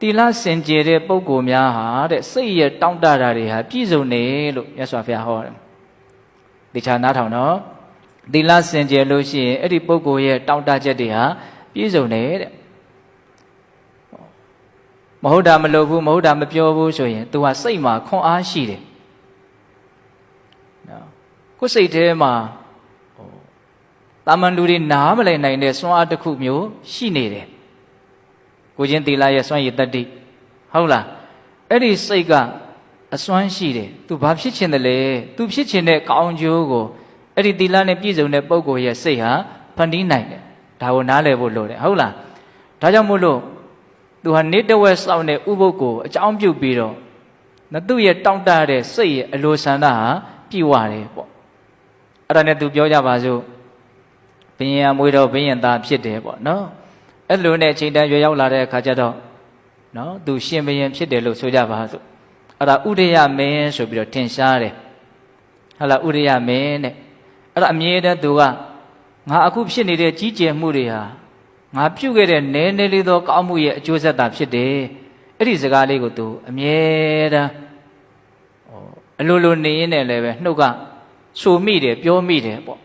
တီလစင်ကြယ်တဲ့ပုံကိုယ်များဟာတဲ့စိတ်ရဲ့တောင့်တတာတွေဟာပြည့်စုံနေလို့မြတ်စွာဘုရားဟောတယ်။တေချာနားထောင်နော်။တီလစင်ကြယ်လို့ရှိရင်အဲ့ဒီပုံကိုယ်ရဲ့တောင့်တချက်တွေဟာပြည့်စုံနေတဲ့။မဟုတ်တာမလုပ်ဘူးမဟုတ်တာမပြောဘူးဆိုရင် तू ဟာစိတ်မှာခွန်အားရှိတယ်။နော်။ကိုယ်စိတ်ထဲမှာဟိုတာမန်လူတွေနားမလည်နိုင်တဲ့စွမ်းအားတစ်ခုမျိုးရှိနေတယ်။ ကိုချင်းသီလရဲ့စွမ်းရည်တတ္တိဟုတ်လားအဲ့ဒီစိတ်ကအစွမ်းရှိတယ်သူဘာဖြစ်ချင်တယ်လဲသူဖြစ်ချင်တဲ့ကောင်းကျိုးကိုအဲ့ဒီသီလနဲ့ပြည့်စုံတဲ့ပုဂ္ဂိုလ်ရဲ့စိတ်ဟာဖန်တီးနိုင်တယ်ဒါကိုနားလည်ဖို့လိုတယ်ဟုတ်လားဒါကြောင့်မို့လို့သူဟာနေတဝက်စောင့်တဲ့ဥပုပ်ကိုအကြောင်းပြုပြီးတော့နသူ့ရဲ့တောင့်တတဲ့စိတ်ရဲ့အလိုဆန္ဒဟာပြည့်ဝတယ်ပေါ့အဲ့ဒါနဲ့သူပြောကြပါစို့ဘင်းရင်အမွေတော်ဘင်းရင်သားဖြစ်တယ်ပေါ့နော် အဲ့လိုနဲ့အချိန်တန်းရွယ်ရောက်လာတဲ့အခါကျတော့နော်သူရှင်ဘရင်ဖြစ်တယ်လို့ဆိုကြပါစို့အဲ့ဒါဥဒယမင်းဆိုပြီးတော့ထင်ရှားတယ်ဟာလားဥဒယမင်းတဲ့အဲ့ဒါအမြဲတမ်းသူကငါအခုဖြစ်နေတဲ့ကြီးကျယ်မှုတွေဟာငါပြုတ်ခဲ့တဲ့နည်းနည်းလေးသောကောင်းမှုရဲ့အကျိုးဆက်တာဖြစ်တယ်အဲ့ဒီစကားလေးကိုသူအမြဲတမ်းဟိုအလိုလိုနေရင်းနဲ့လည်းပဲနှုတ်ကဆိုမိတယ်ပြောမိတယ်ပေါ့